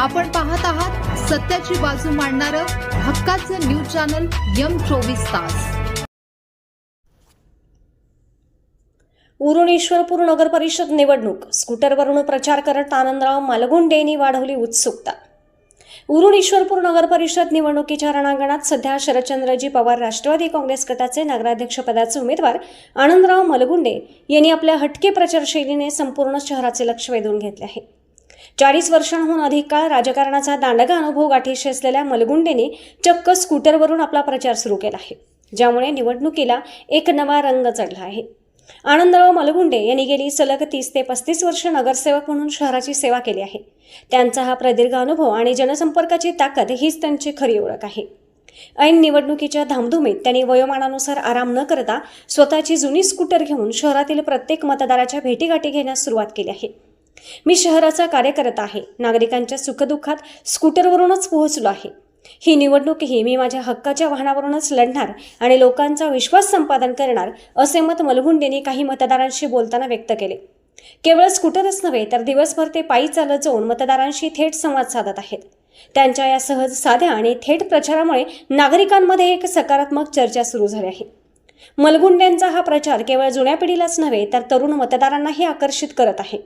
आपण पाहत आहात सत्याची बाजू मांडणारं हक्काचं न्यूज चॅनल यम चोवीस तास. उरुण ईश्वरपूर नगर परिषद निवडणूक. स्कूटरवरून प्रचार करत आनंदराव मालगुंडे यांनी वाढवली उत्सुकता. उरुण ईश्वरपूर नगर परिषद निवडणुकीच्या रणांगणात सध्या शरदचंद्रजी पवार राष्ट्रवादी काँग्रेस गटाचे नगराध्यक्षपदाचे उमेदवार आनंदराव मलगुंडे यांनी आपल्या हटके प्रचारशैलीने संपूर्ण शहराचे लक्ष वेधून घेतले आहे. चाळीस वर्षांहून अधिक काळ राजकारणाचा दांडगा अनुभव गाठीशी असलेल्या मलगुंडेने चक्क स्कूटरवरून आपला प्रचार सुरू केला आहे ज्यामुळे निवडणुकीला एक नवा रंग चढला आहे. आनंदराव मलगुंडे यांनी गेली सलग तीस ते पस्तीस वर्ष नगरसेवक म्हणून शहराची सेवा केली आहे. त्यांचा हा प्रदीर्घ अनुभव आणि जनसंपर्काची ताकद हीच त्यांची खरी ओळख आहे. ऐन निवडणुकीच्या धामधुमीत त्यांनी वयोमानानुसार आराम न करता स्वतःची जुनी स्कूटर घेऊन शहरातील प्रत्येक मतदाराच्या भेटीगाठी घेण्यास सुरुवात केली आहे. मी शहराचा कार्यकर्ता आहे. नागरिकांच्या सुखदुःखात स्कूटरवरूनच पोहोचलो आहे. ही निवडणूकही मी माझ्या हक्काच्या वाहनावरूनच लढणार आणि लोकांचा विश्वास संपादन करणार असे मत मलगुंडेंनी काही मतदारांशी बोलताना व्यक्त केले. केवळ स्कूटरच नव्हे तर दिवसभर ते पायी चालत जाऊन मतदारांशी थेट संवाद साधत आहेत. त्यांच्या या सहज साध्या आणि थेट प्रचारामुळे नागरिकांमध्ये एक सकारात्मक चर्चा सुरू झाली आहे. मलगुंडेंचा हा प्रचार केवळ जुन्या पिढीलाच नव्हे तर तरुण मतदारांनाही आकर्षित करत आहे.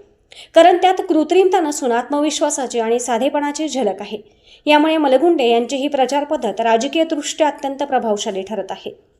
कारण त्यात कृत्रिमता नसून आत्मविश्वासाची आणि साधेपणाची झलक आहे. यामुळे मलगुंडे यांची ही प्रचार पद्धत राजकीयदृष्ट्या अत्यंत प्रभावशाली ठरत आहे.